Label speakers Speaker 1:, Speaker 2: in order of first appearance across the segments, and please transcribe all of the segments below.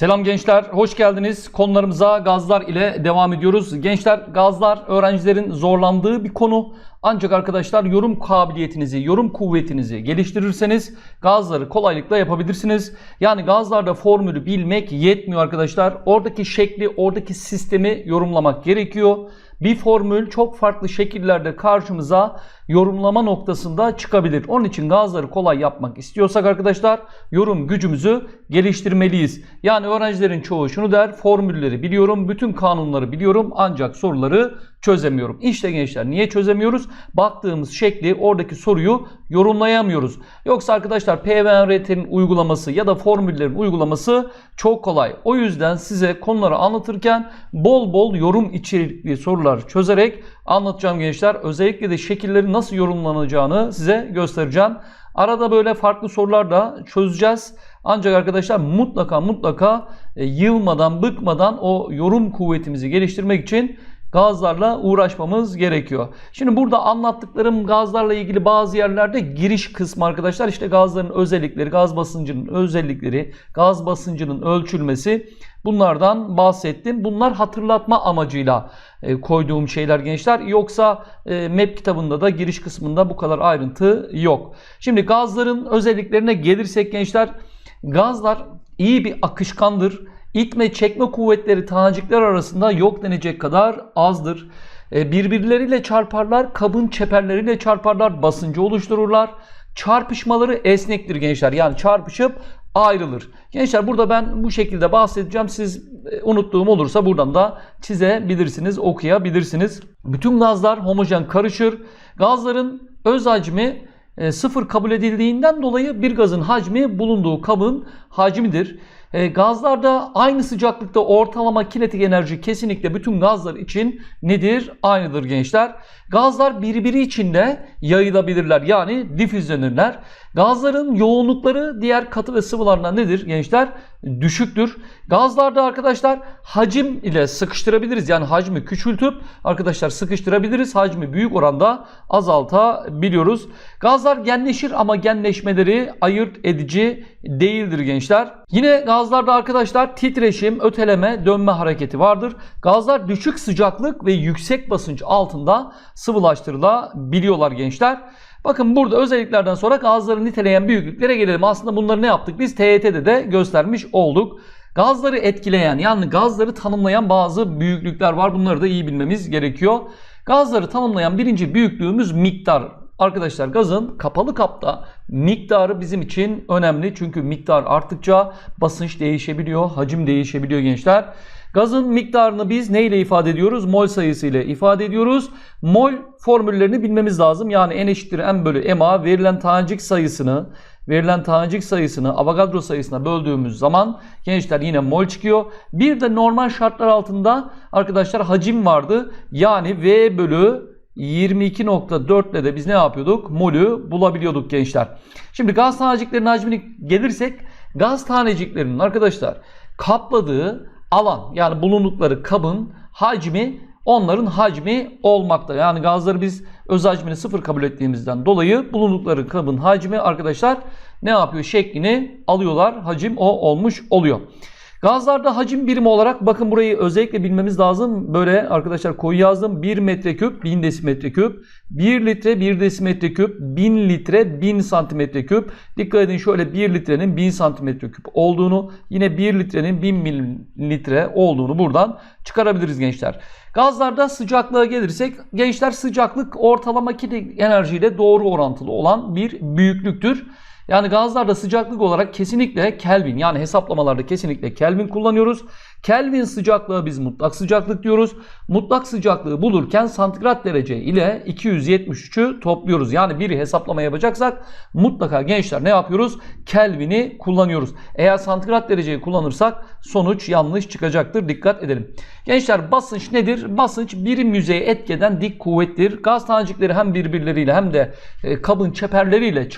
Speaker 1: Selam gençler, hoş geldiniz. Konularımıza gazlar ile devam ediyoruz. Gençler, gazlar öğrencilerin zorlandığı bir konu. Ancak arkadaşlar yorum kabiliyetinizi, yorum kuvvetinizi geliştirirseniz gazları kolaylıkla yapabilirsiniz. Yani gazlarda formülü bilmek yetmiyor arkadaşlar. Oradaki şekli, oradaki sistemi yorumlamak gerekiyor. Bir formül çok farklı şekillerde karşımıza yorumlama noktasında çıkabilir. Onun için gazları kolay yapmak istiyorsak arkadaşlar yorum gücümüzü geliştirmeliyiz. Yani öğrencilerin çoğu şunu der, formülleri biliyorum, bütün kanunları biliyorum ancak soruları çözemiyorum. İşte gençler niye çözemiyoruz? Baktığımız şekli oradaki soruyu yorumlayamıyoruz. Yoksa arkadaşlar PVRT'nin uygulaması ya da formüllerin uygulaması çok kolay. O yüzden size konuları anlatırken bol bol yorum içerikli sorular çözerek anlatacağım gençler. Özellikle de şekillerin nasıl yorumlanacağını size göstereceğim. Arada böyle farklı sorular da çözeceğiz. Ancak arkadaşlar mutlaka mutlaka e, yılmadan, bıkmadan o yorum kuvvetimizi geliştirmek için gazlarla uğraşmamız gerekiyor. Şimdi burada anlattıklarım gazlarla ilgili bazı yerlerde giriş kısmı arkadaşlar. İşte gazların özellikleri, gaz basıncının özellikleri, gaz basıncının ölçülmesi bunlardan bahsettim. Bunlar hatırlatma amacıyla e, koyduğum şeyler gençler. Yoksa e, MEP kitabında da giriş kısmında bu kadar ayrıntı yok. Şimdi gazların özelliklerine gelirsek gençler gazlar iyi bir akışkandır. İtme çekme kuvvetleri tanecikler arasında yok denecek kadar azdır. E, birbirleriyle çarparlar, kabın çeperleriyle çarparlar, basıncı oluştururlar. Çarpışmaları esnektir gençler. Yani çarpışıp ayrılır. Gençler burada ben bu şekilde bahsedeceğim. Siz e, unuttuğum olursa buradan da çizebilirsiniz, okuyabilirsiniz. Bütün gazlar homojen karışır. Gazların öz hacmi e, sıfır kabul edildiğinden dolayı bir gazın hacmi bulunduğu kabın hacmidir. E, gazlarda aynı sıcaklıkta ortalama kinetik enerji kesinlikle bütün gazlar için nedir? Aynıdır gençler. Gazlar birbiri içinde yayılabilirler yani difüzlenirler. Gazların yoğunlukları diğer katı ve sıvılarından nedir gençler? Düşüktür. Gazlarda arkadaşlar hacim ile sıkıştırabiliriz. Yani hacmi küçültüp arkadaşlar sıkıştırabiliriz. Hacmi büyük oranda azaltabiliyoruz. Gazlar genleşir ama genleşmeleri ayırt edici değildir gençler. Yine gazlarda arkadaşlar titreşim, öteleme, dönme hareketi vardır. Gazlar düşük sıcaklık ve yüksek basınç altında sıvılaştırılabiliyorlar gençler. Bakın burada özelliklerden sonra gazları niteleyen büyüklüklere gelelim. Aslında bunları ne yaptık? Biz TYT'de de göstermiş olduk. Gazları etkileyen yani gazları tanımlayan bazı büyüklükler var. Bunları da iyi bilmemiz gerekiyor. Gazları tanımlayan birinci büyüklüğümüz miktar. Arkadaşlar gazın kapalı kapta miktarı bizim için önemli. Çünkü miktar arttıkça basınç değişebiliyor, hacim değişebiliyor gençler. Gazın miktarını biz neyle ifade ediyoruz? Mol sayısı ile ifade ediyoruz. Mol formüllerini bilmemiz lazım. Yani N eşittir M bölü MA verilen tanecik sayısını verilen tanecik sayısını Avogadro sayısına böldüğümüz zaman gençler yine mol çıkıyor. Bir de normal şartlar altında arkadaşlar hacim vardı. Yani V bölü 22.4 ile de biz ne yapıyorduk? Molü bulabiliyorduk gençler. Şimdi gaz taneciklerinin hacmini gelirsek gaz taneciklerinin arkadaşlar kapladığı alan yani bulundukları kabın hacmi onların hacmi olmakta. Yani gazları biz öz hacmini sıfır kabul ettiğimizden dolayı bulundukları kabın hacmi arkadaşlar ne yapıyor? Şeklini alıyorlar. Hacim o olmuş oluyor. Gazlarda hacim birimi olarak bakın burayı özellikle bilmemiz lazım. Böyle arkadaşlar koyu yazdım. 1 metreküp 1000 desimetreküp. 1 litre 1 desimetreküp. 1000 litre 1000 santimetreküp. Dikkat edin şöyle 1 litrenin 1000 santimetreküp olduğunu yine 1 litrenin 1000 mililitre olduğunu buradan çıkarabiliriz gençler. Gazlarda sıcaklığa gelirsek gençler sıcaklık ortalama kinetik enerjiyle doğru orantılı olan bir büyüklüktür. Yani gazlarda sıcaklık olarak kesinlikle Kelvin yani hesaplamalarda kesinlikle Kelvin kullanıyoruz. Kelvin sıcaklığı biz mutlak sıcaklık diyoruz. Mutlak sıcaklığı bulurken santigrat derece ile 273'ü topluyoruz. Yani bir hesaplama yapacaksak mutlaka gençler ne yapıyoruz? Kelvin'i kullanıyoruz. Eğer santigrat dereceyi kullanırsak sonuç yanlış çıkacaktır. Dikkat edelim. Gençler basınç nedir? Basınç birim yüzeye etkeden dik kuvvettir. Gaz tanecikleri hem birbirleriyle hem de e, kabın çeperleriyle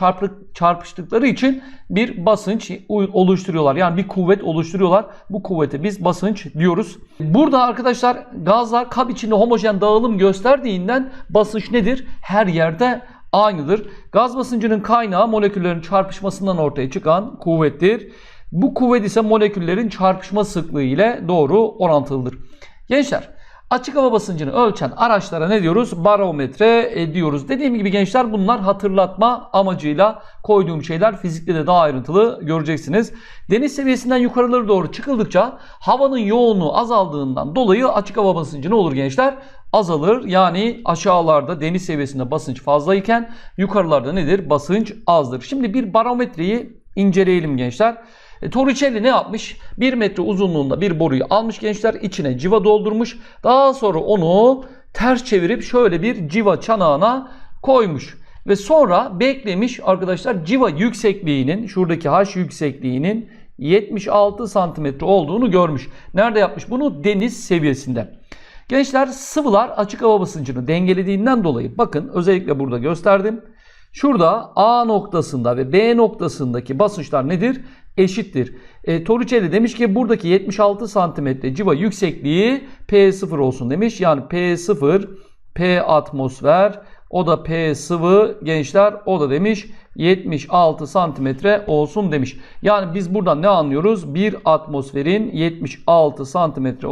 Speaker 1: çarpıştıkları için bir basınç oluşturuyorlar. Yani bir kuvvet oluşturuyorlar. Bu kuvvete biz basınç diyoruz. Burada arkadaşlar gazlar kap içinde homojen dağılım gösterdiğinden basınç nedir? Her yerde aynıdır. Gaz basıncının kaynağı moleküllerin çarpışmasından ortaya çıkan kuvvettir. Bu kuvvet ise moleküllerin çarpışma sıklığı ile doğru orantılıdır. Gençler açık hava basıncını ölçen araçlara ne diyoruz? Barometre e, diyoruz. Dediğim gibi gençler bunlar hatırlatma amacıyla koyduğum şeyler fizikte de daha ayrıntılı göreceksiniz. Deniz seviyesinden yukarıları doğru çıkıldıkça havanın yoğunluğu azaldığından dolayı açık hava basıncı ne olur gençler? Azalır. Yani aşağılarda deniz seviyesinde basınç fazlayken yukarılarda nedir? Basınç azdır. Şimdi bir barometreyi inceleyelim gençler. E, Torricelli ne yapmış? 1 metre uzunluğunda bir boruyu almış gençler. içine civa doldurmuş. Daha sonra onu ters çevirip şöyle bir civa çanağına koymuş. Ve sonra beklemiş arkadaşlar civa yüksekliğinin şuradaki H yüksekliğinin 76 santimetre olduğunu görmüş. Nerede yapmış bunu? Deniz seviyesinde. Gençler sıvılar açık hava basıncını dengelediğinden dolayı bakın özellikle burada gösterdim. Şurada A noktasında ve B noktasındaki basınçlar nedir? Eşittir. E, Torricelli demiş ki buradaki 76 santimetre civa yüksekliği P0 olsun demiş. Yani P0 P atmosfer o da P sıvı gençler o da demiş 76 santimetre olsun demiş. Yani biz buradan ne anlıyoruz? Bir atmosferin 76 santimetre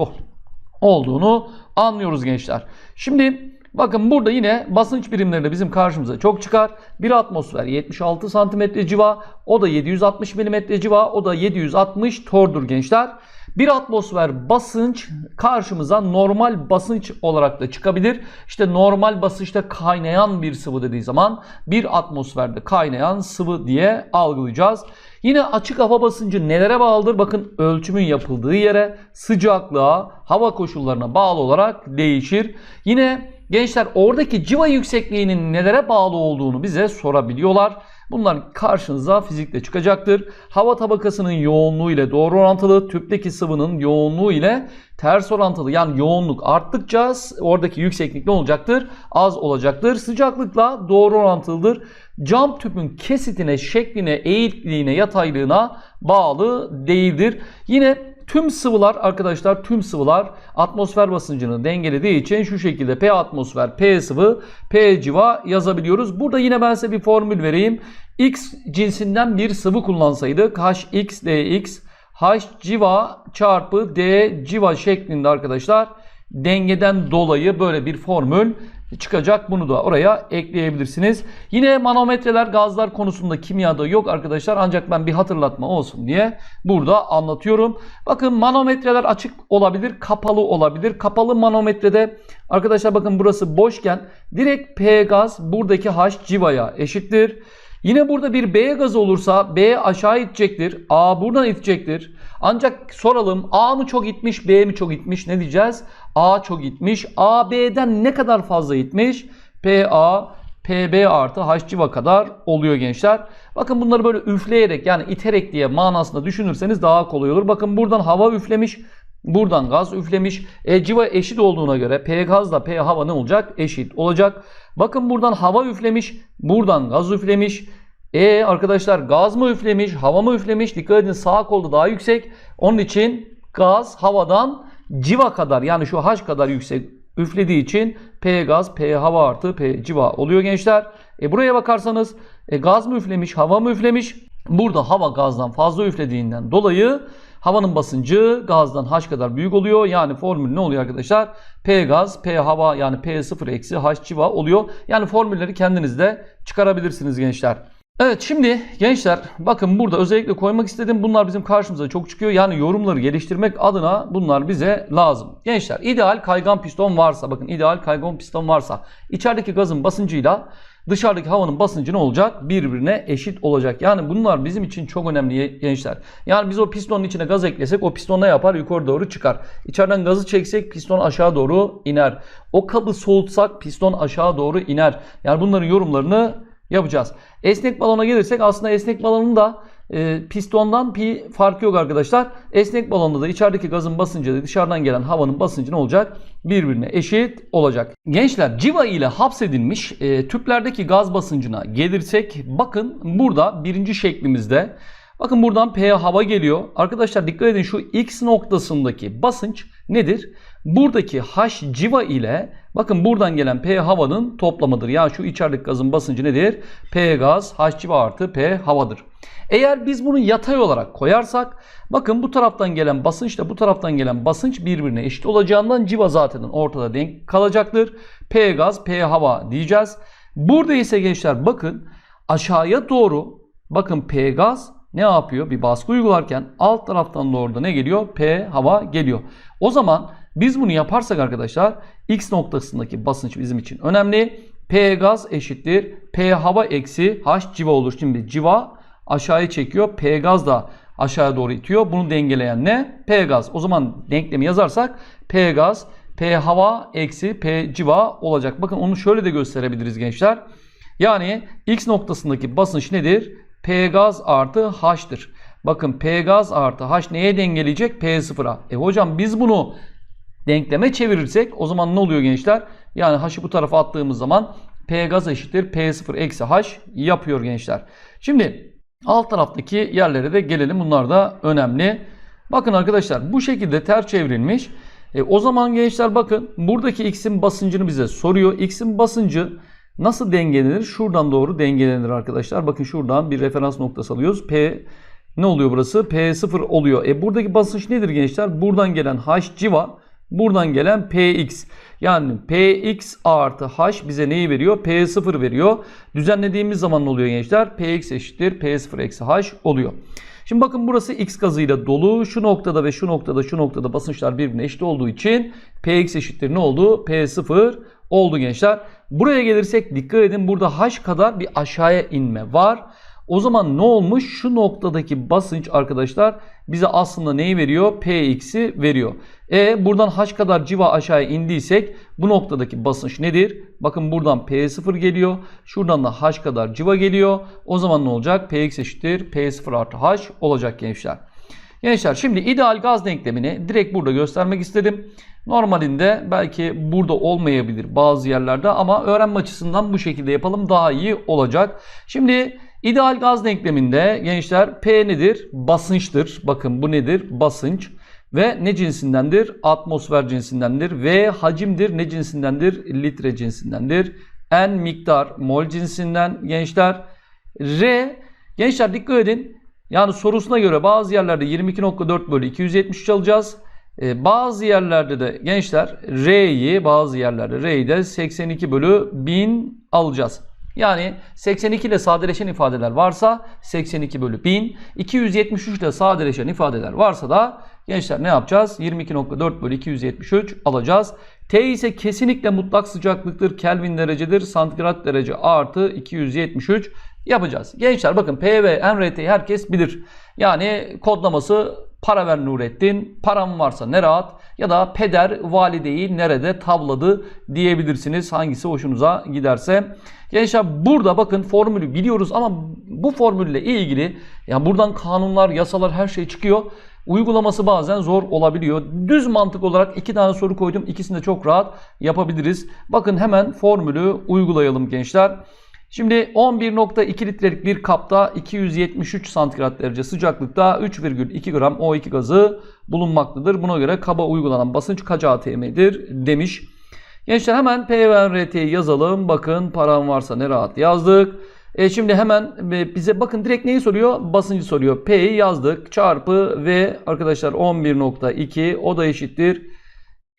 Speaker 1: olduğunu anlıyoruz gençler. Şimdi bakın burada yine basınç birimleri de bizim karşımıza çok çıkar. Bir atmosfer 76 santimetre civa, o da 760 milimetre civa, o da 760 tordur gençler. Bir atmosfer basınç karşımıza normal basınç olarak da çıkabilir. İşte normal basınçta kaynayan bir sıvı dediği zaman bir atmosferde kaynayan sıvı diye algılayacağız. Yine açık hava basıncı nelere bağlıdır? Bakın ölçümün yapıldığı yere, sıcaklığa, hava koşullarına bağlı olarak değişir. Yine gençler oradaki civa yüksekliğinin nelere bağlı olduğunu bize sorabiliyorlar. Bunlar karşınıza fizikte çıkacaktır. Hava tabakasının yoğunluğu ile doğru orantılı, tüpteki sıvının yoğunluğu ile ters orantılı. Yani yoğunluk arttıkça oradaki yükseklik ne olacaktır? Az olacaktır. Sıcaklıkla doğru orantılıdır. Cam tüpün kesitine, şekline, eğikliğine, yataylığına bağlı değildir. Yine Tüm sıvılar arkadaşlar tüm sıvılar atmosfer basıncını dengelediği için şu şekilde P atmosfer, P sıvı, P civa yazabiliyoruz. Burada yine ben size bir formül vereyim. X cinsinden bir sıvı kullansaydık HX dx H civa çarpı D civa şeklinde arkadaşlar dengeden dolayı böyle bir formül çıkacak. Bunu da oraya ekleyebilirsiniz. Yine manometreler gazlar konusunda kimyada yok arkadaşlar. Ancak ben bir hatırlatma olsun diye burada anlatıyorum. Bakın manometreler açık olabilir, kapalı olabilir. Kapalı manometrede arkadaşlar bakın burası boşken direkt P gaz buradaki H civaya eşittir. Yine burada bir B gazı olursa B aşağı itecektir. A buradan itecektir. Ancak soralım A mı çok itmiş B mi çok itmiş ne diyeceğiz? A çok itmiş. A B'den ne kadar fazla itmiş? PA PB artı H civa kadar oluyor gençler. Bakın bunları böyle üfleyerek yani iterek diye manasında düşünürseniz daha kolay olur. Bakın buradan hava üflemiş. Buradan gaz üflemiş. E, civa eşit olduğuna göre P gazla P hava ne olacak? Eşit olacak. Bakın buradan hava üflemiş. Buradan gaz üflemiş. E arkadaşlar gaz mı üflemiş? Hava mı üflemiş? Dikkat edin sağ kolda daha yüksek. Onun için gaz havadan civa kadar yani şu H kadar yüksek üflediği için P gaz, P hava artı P civa oluyor gençler. E buraya bakarsanız e, gaz mı üflemiş, hava mı üflemiş? Burada hava gazdan fazla üflediğinden dolayı havanın basıncı gazdan H kadar büyük oluyor. Yani formül ne oluyor arkadaşlar? P gaz, P hava yani P0 eksi H civa oluyor. Yani formülleri kendiniz de çıkarabilirsiniz gençler. Evet şimdi gençler bakın burada özellikle koymak istedim. Bunlar bizim karşımıza çok çıkıyor. Yani yorumları geliştirmek adına bunlar bize lazım. Gençler ideal kaygan piston varsa bakın ideal kaygan piston varsa içerideki gazın basıncıyla dışarıdaki havanın basıncı ne olacak? Birbirine eşit olacak. Yani bunlar bizim için çok önemli gençler. Yani biz o pistonun içine gaz eklesek o piston ne yapar? Yukarı doğru çıkar. İçeriden gazı çeksek piston aşağı doğru iner. O kabı soğutsak piston aşağı doğru iner. Yani bunların yorumlarını yapacağız. Esnek balona gelirsek aslında esnek balonun da e, pistondan bir farkı yok arkadaşlar. Esnek balonda da içerideki gazın basıncı da dışarıdan gelen havanın basıncı ne olacak? Birbirine eşit olacak. Gençler civa ile hapsedilmiş e, tüplerdeki gaz basıncına gelirsek bakın burada birinci şeklimizde Bakın buradan P hava geliyor. Arkadaşlar dikkat edin şu X noktasındaki basınç nedir? Buradaki H civa ile bakın buradan gelen P havanın toplamıdır. Yani şu içerideki gazın basıncı nedir? P gaz H civa artı P havadır. Eğer biz bunu yatay olarak koyarsak bakın bu taraftan gelen basınçla bu taraftan gelen basınç birbirine eşit olacağından civa zaten ortada denk kalacaktır. P gaz, P hava diyeceğiz. Burada ise gençler bakın aşağıya doğru bakın P gaz ne yapıyor? Bir baskı uygularken alt taraftan doğru da ne geliyor? P hava geliyor. O zaman biz bunu yaparsak arkadaşlar X noktasındaki basınç bizim için önemli. P gaz eşittir. P hava eksi H civa olur. Şimdi civa aşağıya çekiyor. P gaz da aşağıya doğru itiyor. Bunu dengeleyen ne? P gaz. O zaman denklemi yazarsak P gaz P hava eksi P civa olacak. Bakın onu şöyle de gösterebiliriz gençler. Yani X noktasındaki basınç nedir? P gaz artı H'tır. Bakın P gaz artı H neye dengeleyecek? P sıfıra. E hocam biz bunu denkleme çevirirsek o zaman ne oluyor gençler? Yani H'ı bu tarafa attığımız zaman P gaz eşittir P0 eksi H yapıyor gençler. Şimdi alt taraftaki yerlere de gelelim. Bunlar da önemli. Bakın arkadaşlar bu şekilde ters çevrilmiş. E, o zaman gençler bakın buradaki X'in basıncını bize soruyor. X'in basıncı nasıl dengelenir? Şuradan doğru dengelenir arkadaşlar. Bakın şuradan bir referans noktası alıyoruz. P ne oluyor burası? P0 oluyor. E buradaki basınç nedir gençler? Buradan gelen H civa, buradan gelen Px. Yani Px artı H bize neyi veriyor? P0 veriyor. Düzenlediğimiz zaman ne oluyor gençler? Px eşittir P0 eksi H oluyor. Şimdi bakın burası X gazıyla dolu. Şu noktada ve şu noktada şu noktada basınçlar birbirine eşit olduğu için Px eşittir ne oldu? P0 oldu gençler. Buraya gelirsek dikkat edin burada H kadar bir aşağıya inme var. O zaman ne olmuş? Şu noktadaki basınç arkadaşlar bize aslında neyi veriyor? Px'i veriyor. E buradan H kadar civa aşağıya indiysek bu noktadaki basınç nedir? Bakın buradan P0 geliyor. Şuradan da H kadar civa geliyor. O zaman ne olacak? Px eşittir P0 artı H olacak gençler. Gençler şimdi ideal gaz denklemini direkt burada göstermek istedim. Normalinde belki burada olmayabilir bazı yerlerde ama öğrenme açısından bu şekilde yapalım daha iyi olacak. Şimdi ideal gaz denkleminde gençler P nedir? Basınçtır. Bakın bu nedir? Basınç. Ve ne cinsindendir? Atmosfer cinsindendir. V hacimdir. Ne cinsindendir? Litre cinsindendir. N miktar mol cinsinden gençler. R gençler dikkat edin. Yani sorusuna göre bazı yerlerde 22.4 bölü 273 alacağız. Ee, bazı yerlerde de gençler R'yi bazı yerlerde R'yi de 82 bölü 1000 alacağız. Yani 82 ile sadeleşen ifadeler varsa 82 bölü 1000, 273 ile sadeleşen ifadeler varsa da gençler ne yapacağız? 22.4 bölü 273 alacağız. T ise kesinlikle mutlak sıcaklıktır. Kelvin derecedir. Santigrat derece artı 273 yapacağız. Gençler bakın P ve NRT'yi herkes bilir. Yani kodlaması para ver Nurettin, param varsa ne rahat ya da peder valideyi nerede tavladı diyebilirsiniz. Hangisi hoşunuza giderse. Gençler burada bakın formülü biliyoruz ama bu formülle ilgili yani buradan kanunlar, yasalar her şey çıkıyor. Uygulaması bazen zor olabiliyor. Düz mantık olarak iki tane soru koydum. İkisini de çok rahat yapabiliriz. Bakın hemen formülü uygulayalım gençler. Şimdi 11.2 litrelik bir kapta 273 santigrat derece sıcaklıkta 3,2 gram O2 gazı bulunmaktadır. Buna göre kaba uygulanan basınç kaç atm'dir demiş. Gençler hemen P ve RT'yi yazalım. Bakın param varsa ne rahat yazdık. E şimdi hemen bize bakın direkt neyi soruyor? Basıncı soruyor. P'yi yazdık. Çarpı V arkadaşlar 11.2 o da eşittir.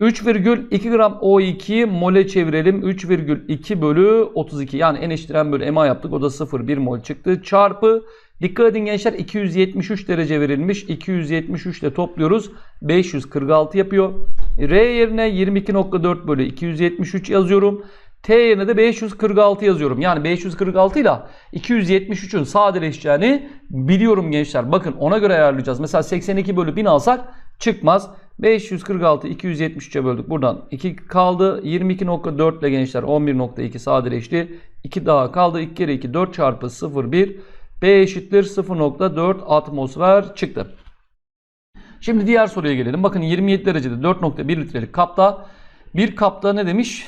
Speaker 1: 3,2 gram O2 mole çevirelim. 3,2 bölü 32 yani N eşittir M bölü MA yaptık. O da 0,1 mol çıktı. Çarpı dikkat edin gençler 273 derece verilmiş. 273 ile topluyoruz. 546 yapıyor. R yerine 22.4 bölü 273 yazıyorum. T yerine de 546 yazıyorum. Yani 546 ile 273'ün sadeleşeceğini biliyorum gençler. Bakın ona göre ayarlayacağız. Mesela 82 bölü 1000 alsak çıkmaz. 546 273'e böldük. Buradan 2 kaldı. 22.4 ile gençler 11.2 sadeleşti. 2 daha kaldı. 2 kere 2 4 çarpı 0,1 B eşittir 0.4 atmosfer çıktı. Şimdi diğer soruya gelelim. Bakın 27 derecede 4.1 litrelik kapta bir kapta ne demiş?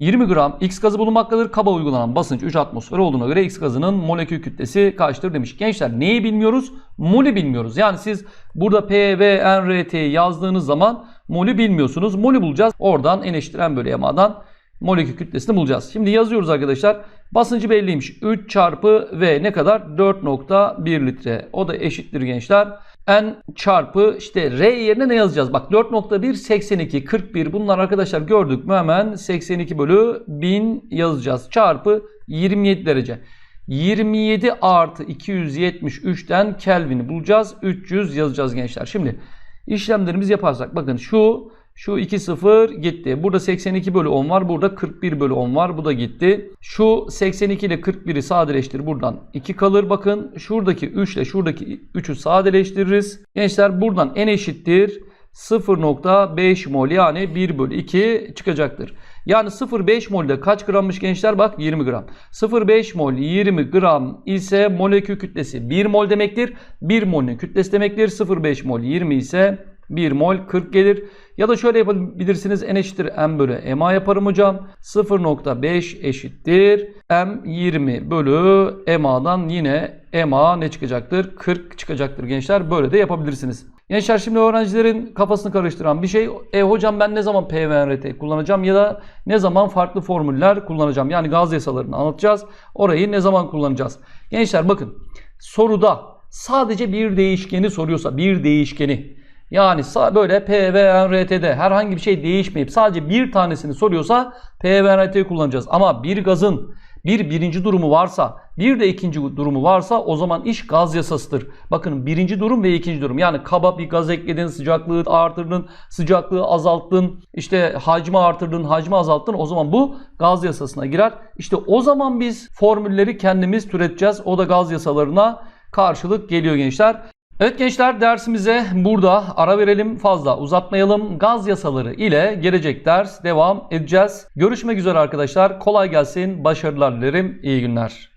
Speaker 1: 20 gram X gazı bulunmaktadır. Kaba uygulanan basınç 3 atmosfer olduğuna göre X gazının molekül kütlesi kaçtır demiş. Gençler neyi bilmiyoruz? Molü bilmiyoruz. Yani siz burada P, V, N, R, T yazdığınız zaman molü bilmiyorsunuz. Molü bulacağız. Oradan N eşittir M bölü MA'dan molekül kütlesini bulacağız. Şimdi yazıyoruz arkadaşlar. Basıncı belliymiş. 3 çarpı V ne kadar? 4.1 litre. O da eşittir gençler. N çarpı işte R yerine ne yazacağız? Bak 4.1 82 41 bunlar arkadaşlar gördük mü hemen 82 bölü 1000 yazacağız. Çarpı 27 derece. 27 artı 273'ten Kelvin'i bulacağız. 300 yazacağız gençler. Şimdi işlemlerimizi yaparsak bakın şu şu 2 0 gitti. Burada 82 bölü 10 var. Burada 41 bölü 10 var. Bu da gitti. Şu 82 ile 41'i sadeleştir. Buradan 2 kalır. Bakın şuradaki 3 ile şuradaki 3'ü sadeleştiririz. Gençler buradan n eşittir. 0.5 mol yani 1 bölü 2 çıkacaktır. Yani 0.5 molde kaç grammış gençler? Bak 20 gram. 0.5 mol 20 gram ise molekül kütlesi 1 mol demektir. 1 molün kütlesi demektir. 0.5 mol 20 ise 1 mol 40 gelir. Ya da şöyle yapabilirsiniz. N eşittir M bölü MA yaparım hocam. 0.5 eşittir. M 20 bölü MA'dan yine MA ne çıkacaktır? 40 çıkacaktır gençler. Böyle de yapabilirsiniz. Gençler şimdi öğrencilerin kafasını karıştıran bir şey. E hocam ben ne zaman PVRT kullanacağım ya da ne zaman farklı formüller kullanacağım? Yani gaz yasalarını anlatacağız. Orayı ne zaman kullanacağız? Gençler bakın soruda sadece bir değişkeni soruyorsa bir değişkeni yani böyle P ve NRT'de herhangi bir şey değişmeyip sadece bir tanesini soruyorsa P ve NRT'yi kullanacağız. Ama bir gazın bir birinci durumu varsa bir de ikinci durumu varsa o zaman iş gaz yasasıdır. Bakın birinci durum ve ikinci durum. Yani kaba bir gaz ekledin, sıcaklığı artırdın, sıcaklığı azalttın, işte hacmi artırdın, hacmi azalttın. O zaman bu gaz yasasına girer. İşte o zaman biz formülleri kendimiz türeteceğiz. O da gaz yasalarına karşılık geliyor gençler. Evet gençler dersimize burada ara verelim fazla uzatmayalım. Gaz yasaları ile gelecek ders devam edeceğiz. Görüşmek üzere arkadaşlar. Kolay gelsin. Başarılar dilerim. İyi günler.